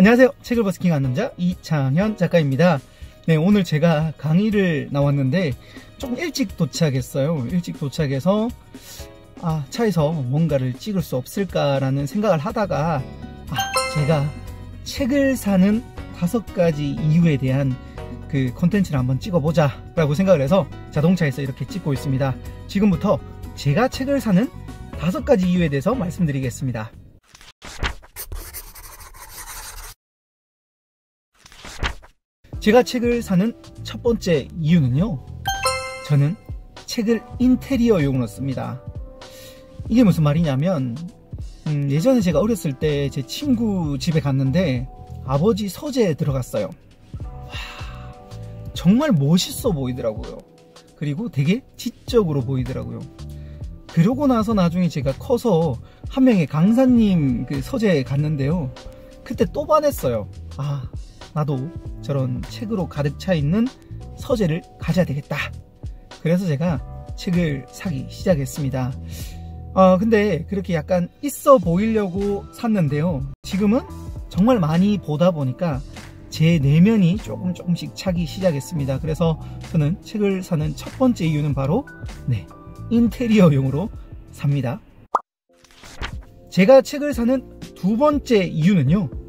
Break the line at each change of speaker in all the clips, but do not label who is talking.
안녕하세요. 책을 버스킹 한 남자 이창현 작가입니다. 네, 오늘 제가 강의를 나왔는데 좀 일찍 도착했어요. 일찍 도착해서 아, 차에서 뭔가를 찍을 수 없을까라는 생각을 하다가 아, 제가 책을 사는 다섯 가지 이유에 대한 그 컨텐츠를 한번 찍어보자 라고 생각을 해서 자동차에서 이렇게 찍고 있습니다. 지금부터 제가 책을 사는 다섯 가지 이유에 대해서 말씀드리겠습니다. 제가 책을 사는 첫 번째 이유는요. 저는 책을 인테리어용으로 씁니다. 이게 무슨 말이냐면 음, 예전에 제가 어렸을 때 제 친구 집에 갔는데 아버지 서재에 들어갔어요. 와, 정말 멋있어 보이더라고요. 그리고 되게 지적으로 보이더라고요. 그러고 나서 나중에 제가 커서 한 명의 강사님 그 서재에 갔는데요. 그때 또 반했어요. 아, 나도 저런 책으로 가득 차 있는 서재를 가져야 되겠다. 그래서 제가 책을 사기 시작했습니다. 어, 근데 그렇게 약간 있어 보이려고 샀는데요. 지금은 정말 많이 보다 보니까 제 내면이 조금 조금씩 차기 시작했습니다. 그래서 저는 책을 사는 첫 번째 이유는 바로 네, 인테리어용으로 삽니다. 제가 책을 사는 두 번째 이유는요.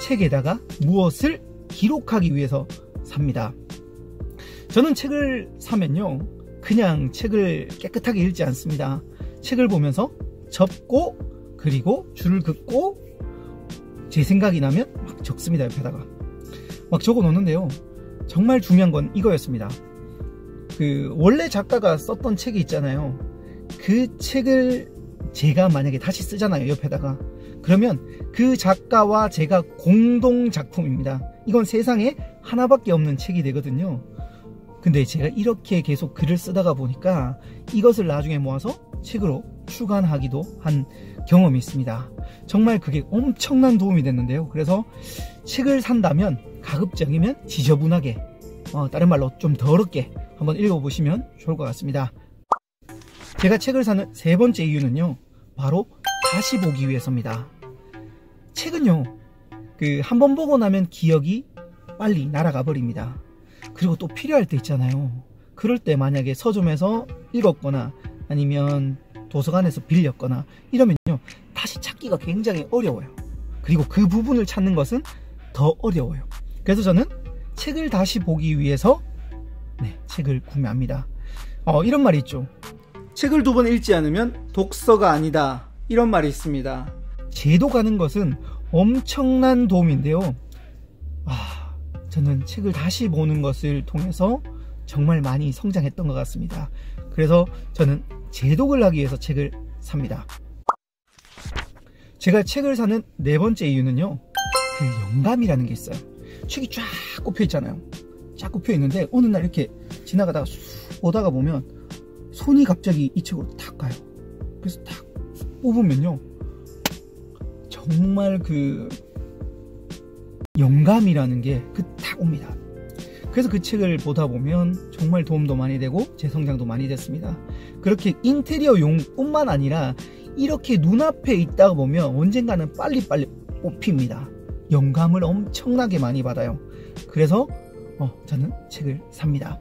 책에다가 무엇을 기록하기 위해서 삽니다. 저는 책을 사면요. 그냥 책을 깨끗하게 읽지 않습니다. 책을 보면서 접고 그리고 줄을 긋고 제 생각이 나면 막 적습니다. 옆에다가. 막 적어 놓는데요. 정말 중요한 건 이거였습니다. 그 원래 작가가 썼던 책이 있잖아요. 그 책을 제가 만약에 다시 쓰잖아요. 옆에다가. 그러면 그 작가와 제가 공동 작품입니다. 이건 세상에 하나밖에 없는 책이 되거든요. 근데 제가 이렇게 계속 글을 쓰다가 보니까 이것을 나중에 모아서 책으로 출간하기도 한 경험이 있습니다. 정말 그게 엄청난 도움이 됐는데요. 그래서 책을 산다면 가급적이면 지저분하게 어, 다른 말로 좀 더럽게 한번 읽어보시면 좋을 것 같습니다. 제가 책을 사는 세 번째 이유는요. 바로 다시 보기 위해서입니다. 책은요. 그 한 번 보고 나면 기억이 빨리 날아가 버립니다. 그리고 또 필요할 때 있잖아요. 그럴 때 만약에 서점에서 읽었거나 아니면 도서관에서 빌렸거나 이러면요. 다시 찾기가 굉장히 어려워요. 그리고 그 부분을 찾는 것은 더 어려워요. 그래서 저는 책을 다시 보기 위해서 네, 책을 구매합니다. 어, 이런 말이 있죠. 책을 두 번 읽지 않으면 독서가 아니다. 이런 말이 있습니다. 제도 가는 것은 엄청난 도움인데요. 아, 저는 책을 다시 보는 것을 통해서 정말 많이 성장했던 것 같습니다. 그래서 저는 제독을 하기 위해서 책을 삽니다. 제가 책을 사는 네 번째 이유는요. 그 영감이라는 게 있어요. 책이 쫙 꼽혀 있잖아요. 쫙 꼽혀 있는데 어느 날 이렇게 지나가다가 쑥 오다가 보면 손이 갑자기 이 책으로 탁 가요. 그래서 탁 뽑으면요. 정말 그 영감이라는 게그탁 옵니다. 그래서 그 책을 보다 보면 정말 도움도 많이 되고 제 성장도 많이 됐습니다. 그렇게 인테리어 용 뿐만 아니라 이렇게 눈앞에 있다가 보면 언젠가는 빨리빨리 뽑힙니다. 영감을 엄청나게 많이 받아요. 그래서 어, 저는 책을 삽니다.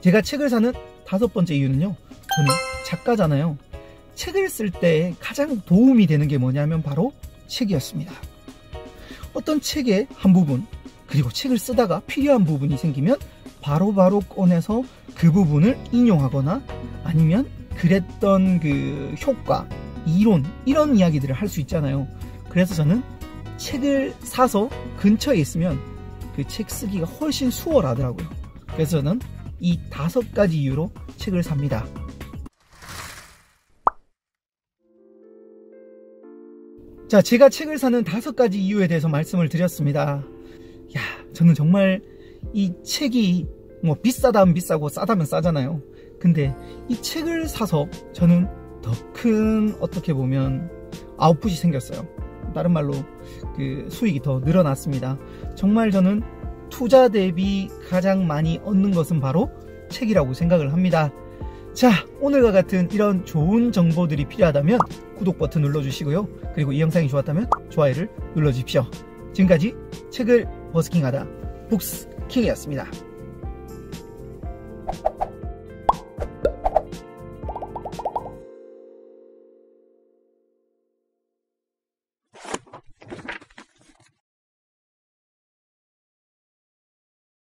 제가 책을 사는 다섯 번째 이유는요. 저는 작가잖아요. 책을 쓸 때 가장 도움이 되는 게 뭐냐면 바로 책이었습니다. 어떤 책의 한 부분, 그리고 책을 쓰다가 필요한 부분이 생기면 바로바로 바로 꺼내서 그 부분을 인용하거나 아니면 그랬던 그 효과, 이론, 이런 이야기들을 할 수 있잖아요. 그래서 저는 책을 사서 근처에 있으면 그 책 쓰기가 훨씬 수월하더라고요. 그래서 저는 이 다섯 가지 이유로 책을 삽니다. 자, 제가 책을 사는 다섯 가지 이유에 대해서 말씀을 드렸습니다. 야, 저는 정말 이 책이 뭐 비싸다면 비싸고 싸다면 싸잖아요. 근데 이 책을 사서 저는 더 큰 어떻게 보면 아웃풋이 생겼어요. 다른 말로 그 수익이 더 늘어났습니다. 정말 저는 투자 대비 가장 많이 얻는 것은 바로 책이라고 생각을 합니다. 자, 오늘과 같은 이런 좋은 정보들이 필요하다면 구독 버튼 눌러주시고요. 그리고 이 영상이 좋았다면 좋아요를 눌러주십시오. 지금까지 책을 버스킹하다 북스킹이었습니다.